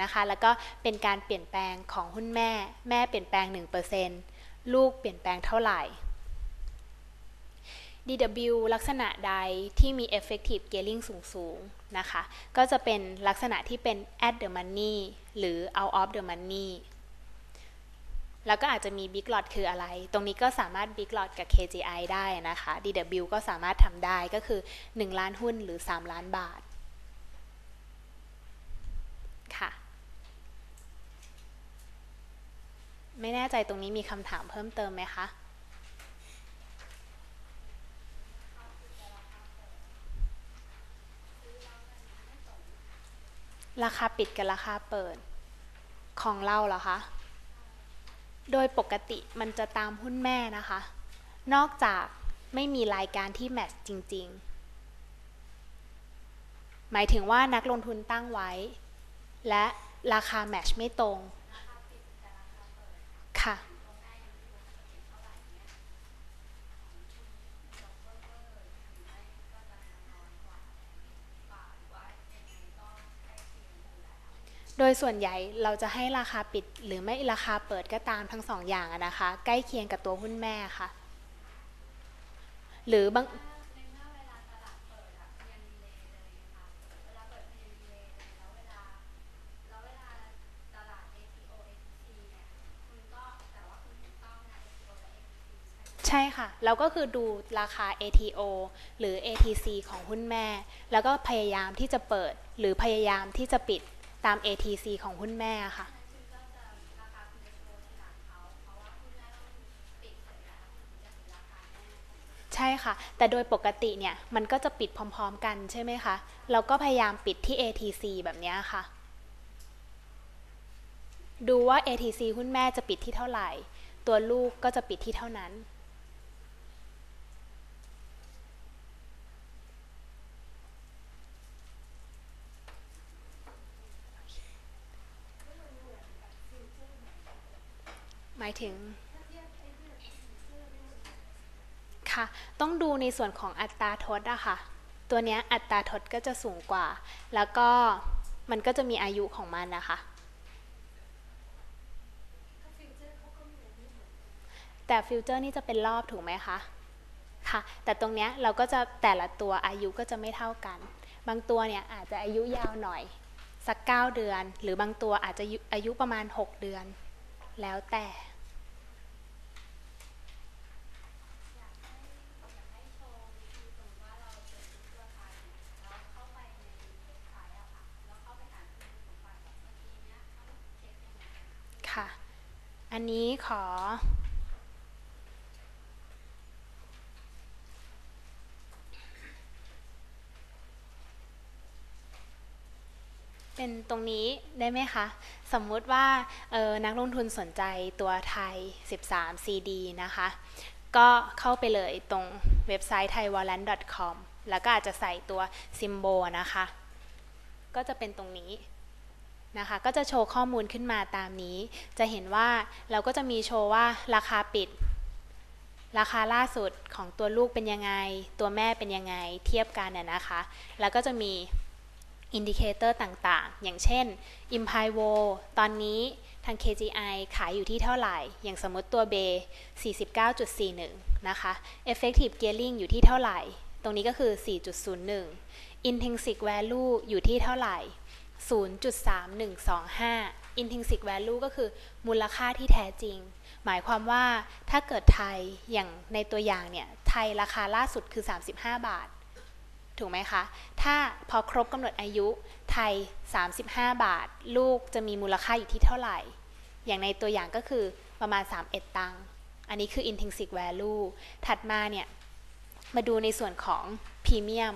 นะคะ แล้วก็เป็นการเปลี่ยนแปลงของหุ้นแม่ แม่เปลี่ยนแปลง 1%ลูกเปลี่ยนแปลงเท่าไหร่ DW ลักษณะใดที่มี effective gearing สูงๆนะคะ ก็จะเป็นลักษณะที่เป็น at the money หรือ out of the money แล้วก็อาจจะมี big lot คืออะไร ตรงนี้ก็สามารถ big lot กับ KGI ได้นะคะ DW ก็สามารถทำได้ก็คือ 1 ล้านหุ้นหรือ 3 ล้านบาทค่ะ ไม่แน่ใจตรงนี้มีคำถามเพิ่มเติมไหมคะราคาปิดกับราคาเปิดของเราเหรอคะ โดยปกติมันจะตามหุ้นแม่นะคะ นอกจากไม่มีรายการที่แมทช์จริง ๆ หมายถึงว่านักลงทุนตั้งไว้ และราคาแมทช์ไม่ตรง ค่ะ โดยส่วนใหญ่เราจะให้ราคาปิดหรือไม่ราคาเปิดก็ตามทั้งสองอย่างนะคะ ใกล้เคียงกับตัวหุ้นแม่ค่ะ หรือบางใช่ค่ะ เราก็คือดูราคา ATO หรือ ATC ของหุ้นแม่ แล้วก็พยายามที่จะเปิดหรือพยายามที่จะปิด ตาม ATC ของหุ้นแม่ค่ะ ใช่ค่ะ แต่โดยปกติเนี่ยมันก็จะปิดพร้อมๆกันใช่ไหมคะเราก็พยายามปิดที่ ATC แบบนี้ค่ะ ดูว่า ATC หุ้นแม่จะปิดที่เท่าไหร่ ตัวลูกก็จะปิดที่เท่านั้น หมายถึงค่ะต้องดูในส่วนของอัตราทดอะค่ะ ตัวเนี้ยอัตราทดก็จะสูงกว่า แล้วก็มันก็จะมีอายุของมันนะคะ แต่ฟิวเจอร์นี่จะเป็นรอบถูกไหมคะ ค่ะ แต่ตรงเนี้ยเราก็จะแต่ละตัวอายุก็จะไม่เท่ากัน บางตัวเนี่ยอาจจะอายุยาวหน่อย สัก 9 เดือน หรือบางตัวอาจจะอายุประมาณ 6 เดือน แล้วแต่ ค่ะ อันนี้ขอ เป็นตรงนี้ได้ไหมคะ สมมุติว่าออนักลงทุนสนใจตัวไทย 13 CD นะคะ ก็เข้าไปเลยตรงเว็บไซต์ thaiwallet.com แล้วก็อาจจะใส่ตัวซิมโบนะคะ ก็จะเป็นตรงนี้ นะคะก็จะโชว์ข้อมูลขึ้นมาตามนี้ จะเห็นว่าเราก็จะมีโชว์ว่าราคาปิด ราคาล่าสุดของตัวลูกเป็นยังไง ตัวแม่เป็นยังไงเทียบกันน่ยนะคะ แล้วก็จะมีอินดิเคเตอร์ต่างๆ อย่างเช่น i m p i v o ตอนนี้ทาง KGI ขายอยู่ที่เท่าไหร่ อย่างสมมติตัวเบ49.41 นะคะ Effective Gearing อยู่ที่เท่าไหร่ ตรงนี้ก็คือ 4.01 Intrinsic Value อยู่ที่เท่าไหร่ 0.3125 intrinsic value ก็คือมูลค่าที่แท้จริง หมายความว่าถ้าเกิดไทยอย่างในตัวอย่างเนี่ย ไทยราคาล่าสุดคือ 35 บาท ถูกไหมคะ ถ้าพอครบกำหนดอายุไทย 35 บาท ลูกจะมีมูลค่าอยู่ที่เท่าไหร่ อย่างในตัวอย่างก็คือประมาณ 31 ตังค์อันนี้คือ intrinsic value ถัดมาเนี่ย มาดูในส่วนของพรีเมียม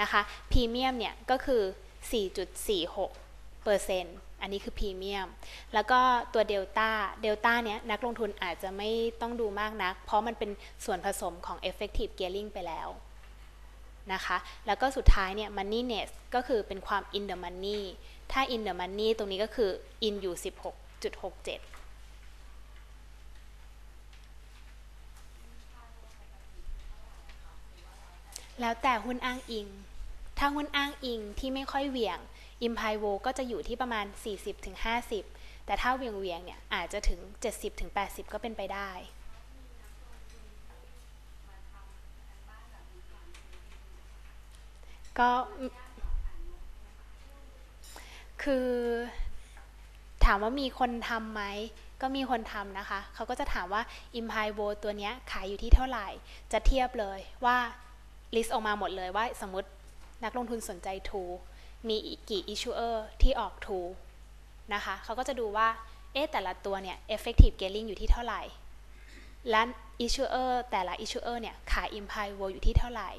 นะคะพรีเมียมเนี่ยก็คือ 4.46เปอร์เซ็นต์อันนี้คือพรีเมียม แล้วก็ตัวเดลต้า เดลต้าเนี้ยนักลงทุนอาจจะไม่ต้องดูมากนัก เพราะมันเป็นส่วนผสมของ effective gearing ไปแล้วนะคะ แล้วก็สุดท้ายเนี่ย moneyness ก็คือเป็นความ in the money ถ้า in the money ตรงนี้ก็คือ in อยู่ 16.67แล้วแต่หุ้นอ้างอิง ถ้าหุ้นอ้างอิงที่ไม่ค่อยเหวี่ยง Imply w ก็จะอยู่ที่ประมาณ 40-50 แต่ถ้าเวียงเวียงเนี่ยอาจจะถึง 70-80 ก็เป็นไปได้ก็คือถามว่ามีคนทำไหม ก็มีคนทำนะคะ เขาก็จะถามว่า i m p i v o ตัวนี้ขายอยู่ที่เท่าไหร่ จะเทียบเลยว่า list ออกมาหมดเลยว่าสมมติ นักลงทุนสนใจทูมีกี่ issuer ที่ออกทูนะคะเขาก็จะดูว่าเอ๊ะแต่ละตัวเนี่ย effective gearing อยู่ที่เท่าไหร่ และ issuer แต่ละ issuer เนี่ยขาย i m p i v o อยู่ที่เท่าไหร่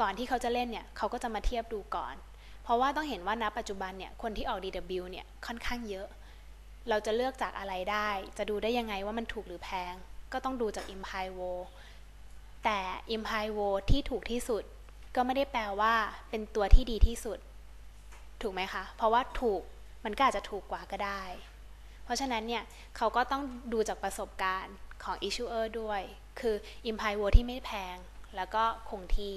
ก่อนที่เขาจะเล่นเนี่ยเขาก็จะมาเทียบดูก่อน เพราะว่าต้องเห็นว่าณปัจจุบันเนี่ยคนที่ออก DW เนี่ยค่อนข้างเยอะ เราจะเลือกจากอะไรได้ จะดูได้ยังไงว่ามันถูกหรือแพง ก็ต้องดูจาก i m p i v o แต่ i m p i v o ที่ถูกที่สุด ก็ไม่ได้แปลว่าเป็นตัวที่ดีที่สุด ถูกไหมคะ เพราะว่าถูกมันก็อาจจะถูกกว่าก็ได้ เพราะฉะนั้นเนี่ยเขาก็ต้องดูจากประสบการณ์ของ issuer ด้วย คือ i m p i v o ที่ไม่แพง แล้วก็คงที่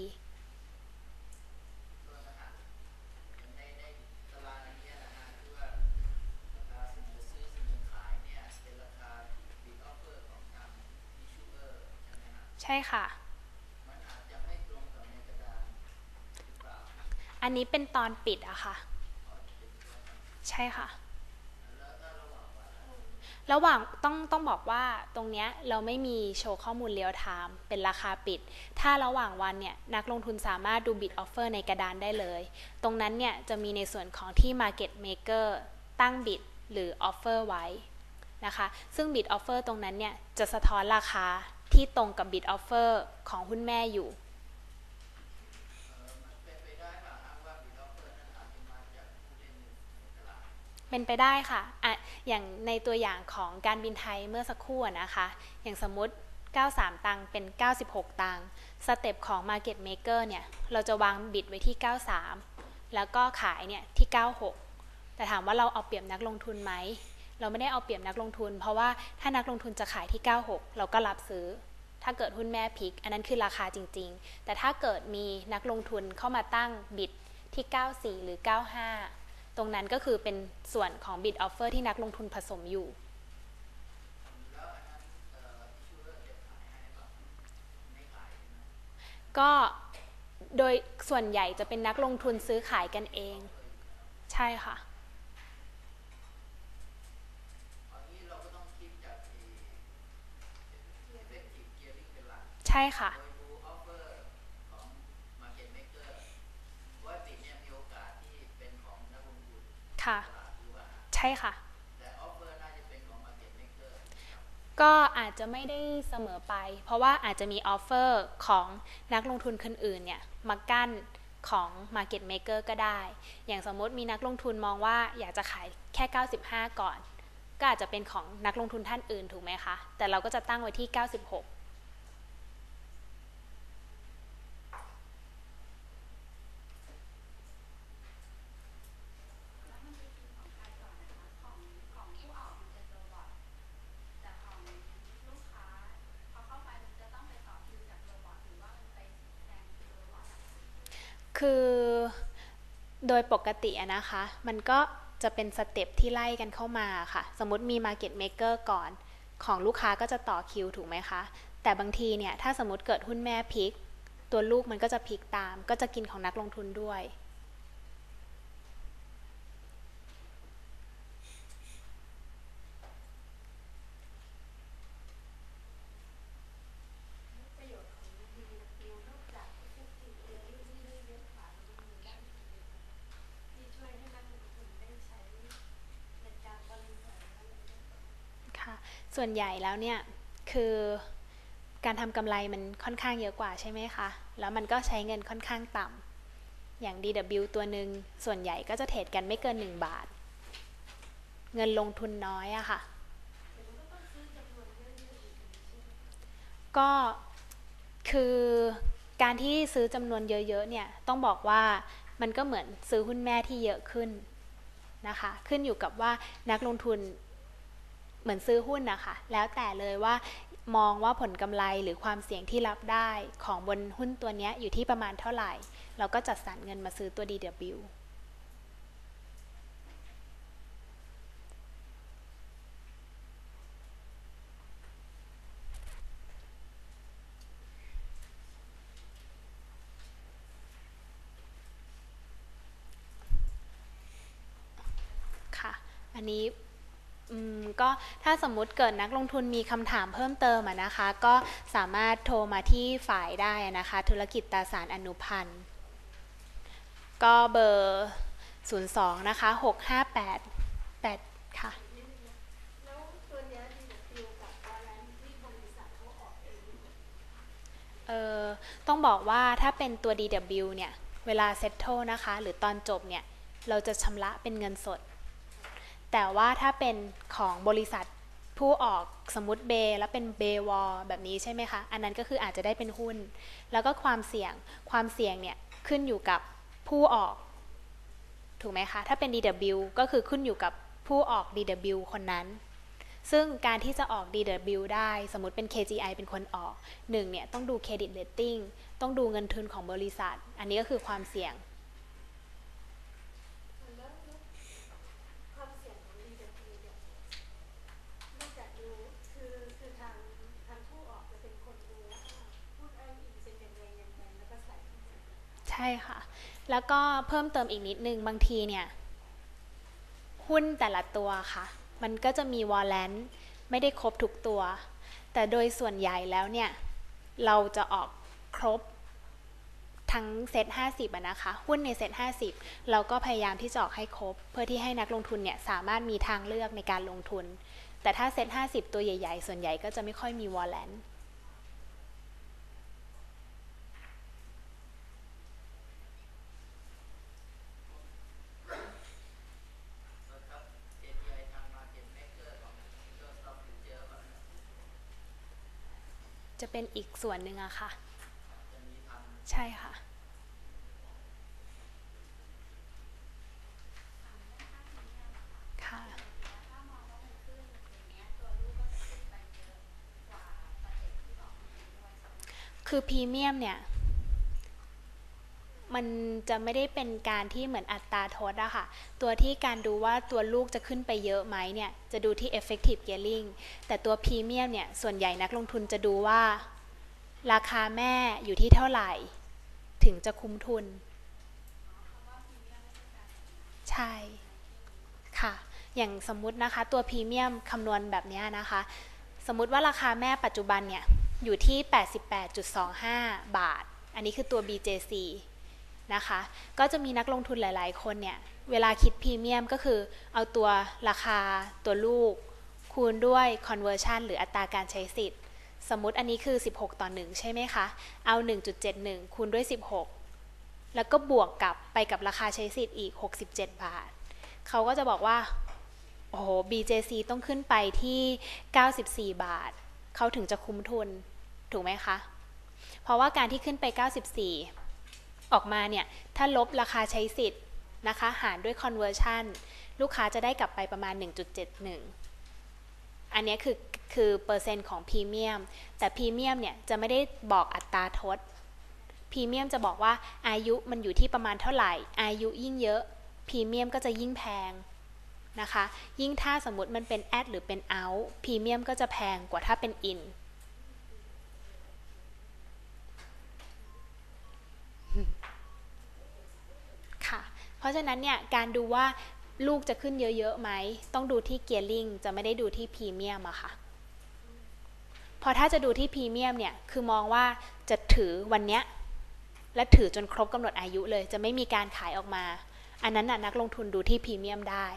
ใช่ค่ะ อันนี้เป็นตอนปิดอะค่ะ ใช่ค่ะ ระหว่างต้องต้องบอกว่าตรงเนี้ยเราไม่มีโชว์ข้อมูลเรียลไทม์เป็นราคาปิด ถ้าระหว่างวันเนี่ยนักลงทุนสามารถดูบิดออฟเฟอร์ในกระดานได้เลย ตรงนั้นเนี่ยจะมีในส่วนของที่ Market Maker ตั้งบิดหรือออฟเฟอร์ไว้นะคะ ซึ่งบิดออฟเฟอร์ตรงนั้นเนี่ยจะสะท้อนราคาที่ตรงกับ bid offer ของหุ้นแม่อยู่ เป็นไปได้ค่ะอะอย่างในตัวอย่างของการบินไทยเมื่อสักครู่นะคะ อย่างสมมติ 93 ตังเป็น 96 ตังสเต็ปของ Market Maker เนี่ย เราจะวางบิดไว้ที่ 93 แล้วก็ขายเนี่ยที่ 96 แต่ถามว่าเราเอาเปรียบนักลงทุนไหม เราไม่ได้เอาเปรียบนักลงทุน เพราะว่าถ้านักลงทุนจะขายที่ 96 เราก็รับซื้อ ถ้าเกิดหุ้นแม่พิก อันนั้นคือราคาจริง ๆ แต่ถ้าเกิดมีนักลงทุนเข้ามาตั้งบิดที่ 94 หรือ 95 ตรงนั้นก็คือเป็นส่วนของบิดออฟเฟอร์ที่นักลงทุนผสมอยู่ ก็โดยส่วนใหญ่จะเป็นนักลงทุนซื้อขายกันเอง ใช่ค่ะใช่ค่ะ ค่ะ ใช่ค่ะ ก็อาจจะไม่ได้เสมอไป เพราะว่าอาจจะมีออฟเฟอร์ของนักลงทุนคนอื่นเนี่ยมากั้นของ Market Maker ก็ได้ อย่างสมมติมีนักลงทุนมองว่าอยากจะขายแค่ 95 ก่อน ก็อาจจะเป็นของนักลงทุนท่านอื่นถูกไหมคะ แต่เราก็จะตั้งไว้ที่ 96 คือโดยปกตินะคะ มันก็จะเป็นสเต็ปที่ไล่กันเข้ามาค่ะ สมมติมี Market Maker ก่อน ของลูกค้าก็จะต่อคิวถูกไหมคะ แต่บางทีเนี่ย ถ้าสมมติเกิดหุ้นแม่พลิก ตัวลูกมันก็จะพลิกตาม ก็จะกินของนักลงทุนด้วย ส่วนใหญ่แล้วเนี่ยคือการทำกำไรมันค่อนข้างเยอะกว่าใช่ไหมคะ แล้วมันก็ใช้เงินค่อนข้างต่ำ อย่าง DW ตัวหนึ่งส่วนใหญ่ก็จะเทรดกันไม่เกิน 1 บาท เงินลงทุนน้อยอะคะ่ะ ก็คือการที่ซื้อจำนวนเยอะๆเนี่ยต้องบอกว่ามันก็เหมือนซื้อหุ้นแม่ที่เยอะขึ้นนะคะ ขึ้นอยู่กับว่านักลงทุน เหมือนซื้อหุ้นนะคะแล้วแต่เลยว่ามองว่าผลกำไรหรือความเสี่ยงที่รับได้ของบนหุ้นตัวนี้อยู่ที่ประมาณเท่าไหร่ เราก็จัดสรรเงินมาซื้อตัว DW อันนี้ ก็ถ้าสมมุติเกิดนักลงทุนมีคำถามเพิ่มเติมอะนะคะ ก็สามารถโทรมาที่ฝ่ายได้นะคะ ธุรกิจตราสารอนุพันธ์ก็เบอร์ 02 นะคะ 658 8 ค่ะแล้วตัวเนี้ยดีฟิลกับวอลเลนที่บริษัทเขาออกเองเอ่อต้องบอกว่าถ้าเป็นตัว DW เนี่ย เวลา settle นะคะ หรือตอนจบเนี่ย เราจะชำระเป็นเงินสด แต่ว่าถ้าเป็น ของบริษัทผู้ออกสมมติเบแล้วเป็นเบวอแบบนี้ใช่ไหมคะ อันนั้นก็คืออาจจะได้เป็นหุ้น แล้วก็ความเสี่ยงความเสี่ยงเนี่ยขึ้นอยู่กับผู้ออก ถูกไหมคะ ถ้าเป็น DW ก็คือขึ้นอยู่กับผู้ออก DW คนนั้น ซึ่งการที่จะออก DW ได้สมมติเป็น KGI เป็นคนออกหนึ่งเนี่ยต้องดูเครดิตเ a ตติ้งต้องดูเงินทุนของบริษัท อันนี้ก็คือความเสี่ยง แล้วความเสี่ยงของดีฟิลเนี่ยนอกจากดูคือคือทางทางผู้ออกจะเป็นคนดูว่าพูดอ้างอิงเป็นยังไงยังไงแล้วก็ใส่เข้าไป ใช่ค่ะ แล้วก็เพิ่มเติมอีกนิดนึงบางทีเนี่ย หุ้นแต่ละตัวค่ะ มันก็จะมีวอลเลนไม่ได้ครบทุกตัว แต่โดยส่วนใหญ่แล้วเนี่ย เราจะออกครบทั้งเซ็ต50อะนะคะ หุ้นในเซ็ต50 เราก็พยายามที่จะออกให้ครบ เพื่อที่ให้นักลงทุนเนี่ยสามารถมีทางเลือกในการลงทุน แต่ถ้าเซ็ต50 ตัวใหญ่ ๆ ส่วนใหญ่ก็จะไม่ค่อยมีวอลเลนจะ เป็นอีกส่วนหนึ่งอะค่ะ ใช่ค่ะค่ะคือพรีเมียมเนี่ย มันจะไม่ได้เป็นการที่เหมือนอัตราทดอะค่ะ ตัวที่การดูว่าตัวลูกจะขึ้นไปเยอะไหมเนี่ย จะดูที่ effective gearing แต่ตัวพรีเมียมเนี่ย ส่วนใหญ่นักลงทุนจะดูว่า ราคาแม่อยู่ที่เท่าไหร่ ถึงจะคุ้มทุน ใช่ ค่ะ อย่างสมมุตินะคะ ตัวพรีเมียมคำนวณแบบเนี้ยนะคะ สมมุติว่าราคาแม่ปัจจุบันเนี่ย อยู่ที่ 88.25 บาทอันนี้คือตัว BJC นะคะ ก็จะมีนักลงทุนหลาย ๆ คนเนี่ย เวลาคิดพรีเมียมก็คือเอาตัวราคาตัวลูก คูณด้วย conversion หรืออัตราการใช้สิทธิ์ สมมติอันนี้คือ 16 ต่อ 1 ใช่ไหมคะ เอา 1.71 คูณด้วย 16 แล้วก็บวกกับไปกับราคาใช้สิทธิ์อีก 67 บาท เขาก็จะบอกว่า โอ้โห BJC ต้องขึ้นไปที่ 94 บาท เขาถึงจะคุ้มทุน ถูกไหมคะ เพราะว่าการที่ขึ้นไป 94 ออกมาเนี่ยถ้าลบราคาใช้สิทธิ์นะคะหารด้วย conversion ลูกค้าจะได้กลับไปประมาณ 1.71 อันนี้คือคือเปอร์เซ็นต์ของพรีเมียม แต่พรีเมียมเนี่ยจะไม่ได้บอกอัตราทดพรีเมียมจะบอกว่าอายุมันอยู่ที่ประมาณเท่าไหร่ อายุยิ่งเยอะพรีเมียมก็จะยิ่งแพงนะคะ ยิ่งถ้าสมมติมันเป็นแอดหรือเป็นเอาพรีเมียมก็จะแพงกว่าถ้าเป็นอิน เพราะฉะนั้นเนี่ยการดูว่าลูกจะขึ้นเยอะๆไหม ต้องดูที่เกียร์ลิงจะไม่ได้ดูที่พรีเมียมอะค่ะพอถ้าจะดูที่พรีเมียมเนี่ยคือมองว่าจะถือวันเนี้ยและถือจนครบกำหนดอายุเลย จะไม่มีการขายออกมา อันนั้นน่ะนักลงทุนดูที่พรีเมียมได้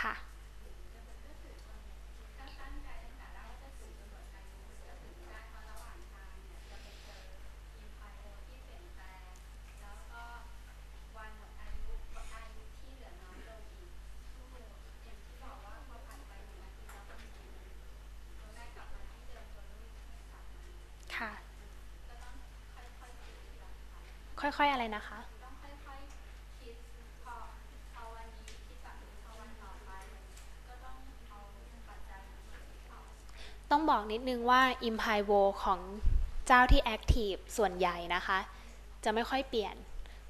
ค่ะ ค่ะ ค่อย ๆ อะไรนะคะต้องบอกนิดนึงว่า i m p i v o ของเจ้าที่ Active ส่วนใหญ่นะคะ จะไม่ค่อยเปลี่ยน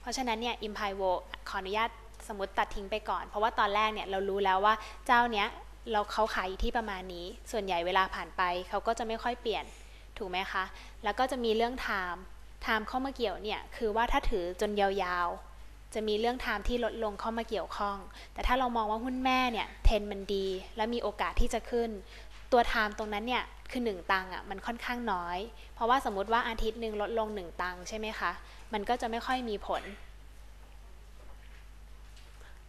เพราะฉะนั้นเนี่ย i m p i v o ขออนุญาตสมมติตัดทิ้งไปก่อน เพราะว่าตอนแรกเนี่ยเรารู้แล้วว่าเจ้าเนี้ยเราเขาขายอยู่ที่ประมาณนี้ ส่วนใหญ่เวลาผ่านไปเขาก็จะไม่ค่อยเปลี่ยน ถูกไหมคะ แล้วก็จะมีเรื่องไทม์ ไทม์เข้ามาเกี่ยวเนี่ยคือว่าถ้าถือจนยาวๆ จะมีเรื่องไทม์ที่ลดลงเข้ามาเกี่ยวข้อง แต่ถ้าเรามองว่าหุ้นแม่เนี่ยเทรนมันดี และมีโอกาสที่จะขึ้น ตัวไทม์ตรงนั้นเนี่ยคือ1ตังค์อะมันค่อนข้างน้อย เพราะว่าสมมติว่าอาทิตย์หนึ่งลดลง 1 ตังค์ใช่ไหมคะมันก็จะไม่ค่อยมีผล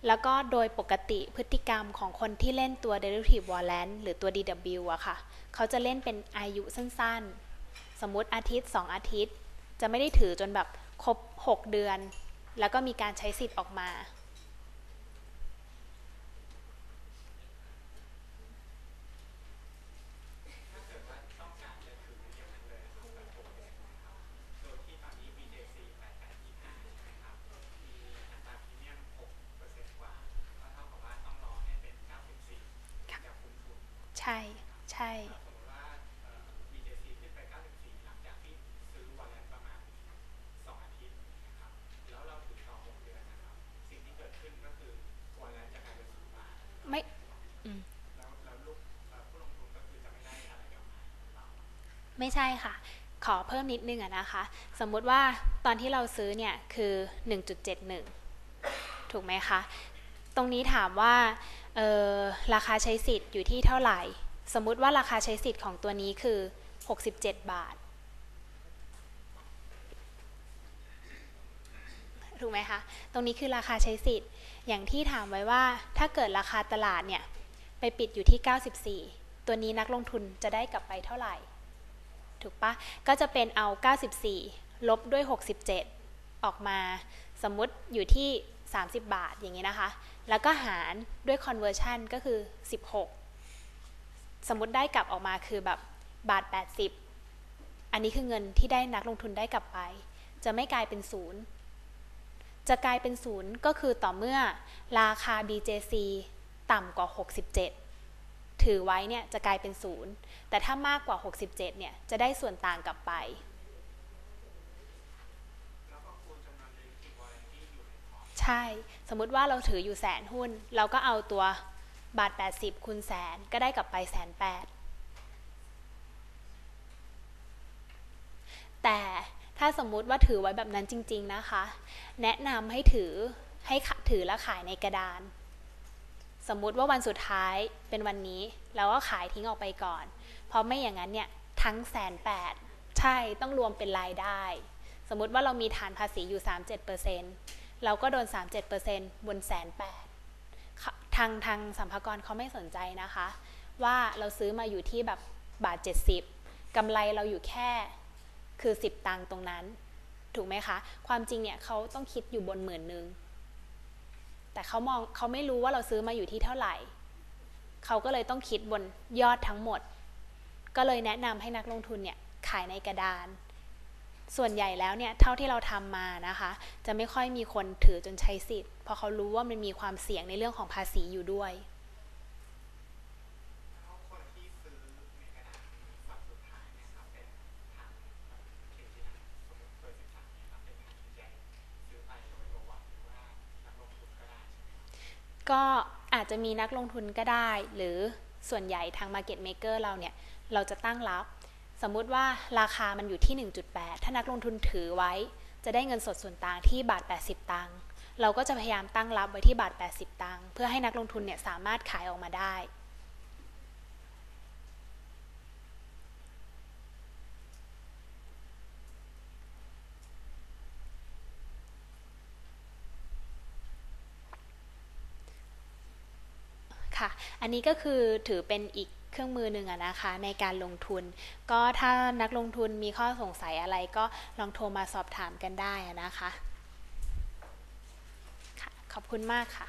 แล้วก็โดยปกติพฤติกรรมของคนที่เล่นตัว derivative warrant หรือตัว DW อะค่ะ เขาจะเล่นเป็นอายุสั้นๆ สมมุติอาทิตย์ 2 อาทิตย์ จะไม่ได้ถือจนแบบครบ 6 เดือน แล้วก็มีการใช้สิทธิ์ออกมา โดยที่ตอนนี้ BJC 8825นะครับ มีอัตราพรีเมียม6%กว่า ก็เท่ากับว่าต้องรอให้เป็น 94 ค่ะ จะคุ้มทุน ใช่ ใช่ สมมติว่าเอ่อ BJC ขึ้นไป 94 หลังจากที่ซื้อวันแล้วประมาณ 2 อาทิตย์นะครับ แล้วเราถือต่อ 6 เดือนนะครับ สิ่งที่เกิดขึ้นก็คือวันแล้วจะกลายเป็นศูนย์บาท ไม่อืม แล้วแล้วลูกเอ่อผู้ลงทุนก็คือจะไม่ได้อะไรกลับมาหรือเปล่า ไม่ใช่ค่ะ ขอเพิ่มนิดนึงอะนะคะ สมมุติว่าตอนที่เราซื้อเนี่ยคือ 1.71 ถูกไหมคะ ตรงนี้ถามว่าออราคาใช้สิทธิ์อยู่ที่เท่าไหร่ สมมุติว่าราคาใช้สิทธิ์ของตัวนี้คือ 67 บาท ถูกไหมคะ ตรงนี้คือราคาใช้สิทธิ์ อย่างที่ถามไว้ว่าถ้าเกิดราคาตลาดเนี่ย ไปปิดอยู่ที่ 94 ตัวนี้นักลงทุนจะได้กลับไปเท่าไหร่ ถูกปะก็จะเป็นเอา 94 ลบด้วย 67 ออกมาสมมุติอยู่ที่ 30 บาทอย่างนี้นะคะ แล้วก็หารด้วย conversion ก็คือ 16 สมมุติได้กลับออกมาคือแบบบาท 80 อันนี้คือเงินที่ได้นักลงทุนได้กลับไป จะไม่กลายเป็นศูนย์จะกลายเป็นศูนย์ก็คือต่อเมื่อราคา BJC ต่ำกว่า 67 ถือไว้เนี่ยจะกลายเป็นศูนย์แต่ถ้ามากกว่า 67เนี่ยจะได้ส่วนต่างกลับไปใช่ สมมุติว่าเราถืออยู่แสนหุ้น เราก็เอาตัวบาท 80คูณแสนก็ได้กลับไปแสนแปดแต่ถ้าสมมุติว่าถือไว้แบบนั้นจริง ๆ นะคะ แนะนำให้ถือให้ถือแล้วขายในกระดาน สมมุติว่าวันสุดท้ายเป็นวันนี้เราก็ขายทิ้งออกไปก่อน เพราะไม่อย่างนั้นเนี่ยทั้งแสนแปดใช่ต้องรวมเป็นรายได้ สมมุติว่าเรามีฐานภาษีอยู่ 37%เราก็โดน 37%บนแสนแปดทางทางสัมภากรเขาไม่สนใจนะคะ ว่าเราซื้อมาอยู่ที่แบบบาท 70กำไรเราอยู่แค่คือ 10 ตังค์ตรงนั้น ถูกไหมคะ ความจริงเนี่ยเขาต้องคิดอยู่บนหมื่นหนึ่ง แต่เขามองเขาไม่รู้ว่าเราซื้อมาอยู่ที่เท่าไหร่ เขาก็เลยต้องคิดบนยอดทั้งหมด ก็เลยแนะนำให้นักลงทุนเนี่ยขายในกระดาน ส่วนใหญ่แล้วเนี่ยเท่าที่เราทำมานะคะ จะไม่ค่อยมีคนถือจนใช้สิทธิ์เพราะเขารู้ว่ามันมีความเสี่ยงในเรื่องของภาษีอยู่ด้วย แล้วคนที่ซื้อในกระดาษฝักสุดท้ายเนี่ยครับเป็นทางเขตที่ทางสมมติเบอร์13เนี่ยครับเป็นทางแจกซื้อไปโดยระหว่างหรือว่านักลงทุนก็ได้ใช่ไหมครับ ก็อาจจะมีนักลงทุนก็ได้ หรือส่วนใหญ่ทาง Market Maker เราเนี่ย เราจะตั้งรับ สมมุติว่าราคามันอยู่ที่ 1.8 ถ้านักลงทุนถือไว้ จะได้เงินสดส่วนต่างที่บาท 80 ตังค์เราก็จะพยายามตั้งรับไว้ที่บาท 80 ตังค์เพื่อให้นักลงทุนเนี่ยสามารถขายออกมาได้ ค่ะ อันนี้ก็คือถือเป็นอีกเครื่องมือหนึ่งอะนะคะในการลงทุน ก็ถ้านักลงทุนมีข้อสงสัยอะไรก็ลองโทรมาสอบถามกันได้อะนะคะ ขอบคุณมากค่ะ